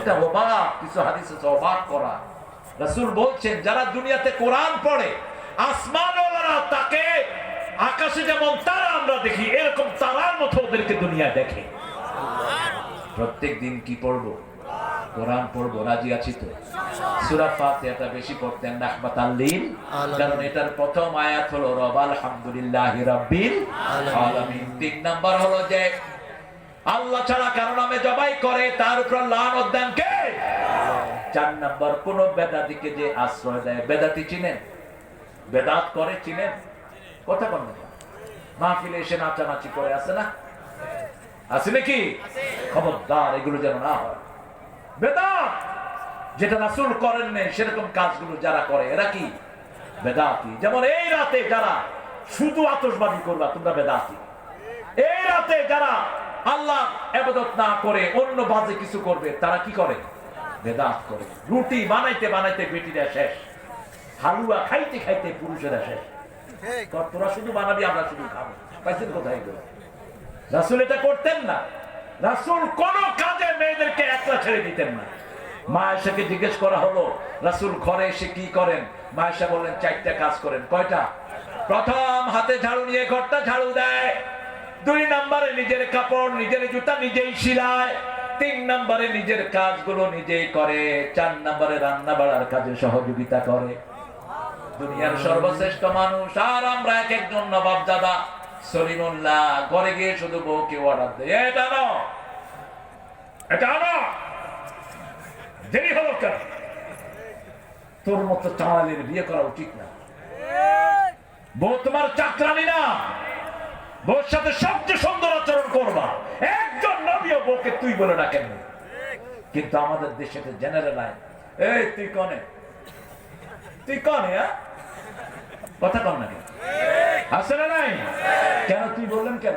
একটা অবাক কিছু হাদিস অবাক করা। রাসূল বলছেন যারা দুনিয়াতে কোরআন পড়ে আসমানওয়ালারা তাকে আকাশে যেমন তারা আমরা দেখি এরকম তারার মতো ওদেরকে দুনিয়া দেখে। প্রত্যেক দিন কি পড়ব? কোরআন পড়ব রাজি আছি তো? সূরা ফাতিহাটা বেশি পড়তেন রাহমাতাল লিল কারণ এটার প্রথম আয়াত হলো রব আলহামদুলিল্লাহি রাব্বিল আলামিন। তিন নাম্বার হলো যে আল্লাহ ছাড়া কারও নামে জবাই করে, তার উপর চার নাম্বার, কোন বেদাতিকে যে আশ্রয় দেয়, বেদাতি চিনেন? বেদাত করে চিনেন? কথা কন না মাহফিলে এসে নাচানাচি করে আছে না? আছে নাকি? খবরদার, এগুলো যেন না হয়। বেদাত! যেটা রাসূল করেন নাই, সেরকম কাজগুলো যারা করে, এরা কি? বেদাতি। যেমন এই রাতে যারা শুধু আতশবাজি করবা, তোমরা বেদাতি। এই রাতে যারা আল্লাহ এবাদত না করে অন্য বাজে কিছু করবে তারা কি করে? বেদাত করে। রুটি বানাইতে বানাইতে বেটিরা শেষ। হালুয়া খাইতে খাইতে পুরুষেরা শেষ। তোরা শুধু বানাবি আমরা শুধু খাব। পাইছেন কোথায় এগুলো রাসুল এটা করতেন না। রাসুল কোন কাজে মেয়েদেরকে একলা ছেড়ে দিতেন না। মা এসাকে জিজ্ঞেস করা হলো রাসুল ঘরে এসে কি করেন? মা এসা বললেন চারটা কাজ করেন। কয়টা? প্রথম হাতে ঝাড়ু নিয়ে ঘরটা ঝাড়ু দেয়। দুই নম্বরে নিজের কাপড়, নিজের জুতা নিজেই সিলায় তিন নম্বরে নিজের কাজগুলো নিজেই করে। চার নম্বরে রান্না বাড়ার কাজে সহযোগিতা করে। দুনিয়ার সর্বশ্রেষ্ঠ মানুষ, আর আমরা এক একজন নবাব দাদা সলিমুল্লাহ। ঘরে গিয়ে শুধু বউকে অর্ডার দেয়। এটা আনো এটা আনো দেরি হলো কেন? তোর মতো চাঁদের বিয়ে করা উচিত না। বউ তোমার চাকরানি না। বউর সাথে সবচেয়ে সুন্দর আচরণ করবা। একজন নবীও বউকে তুই বলে ডাকেন কিন্তু আমাদের দেশে তো জেনারেল আইন এই, তুই কনে? তুই কনে হ্যাঁ? কথা কম নাকি? আসলে নাই? কেন তুই বললেন কেন?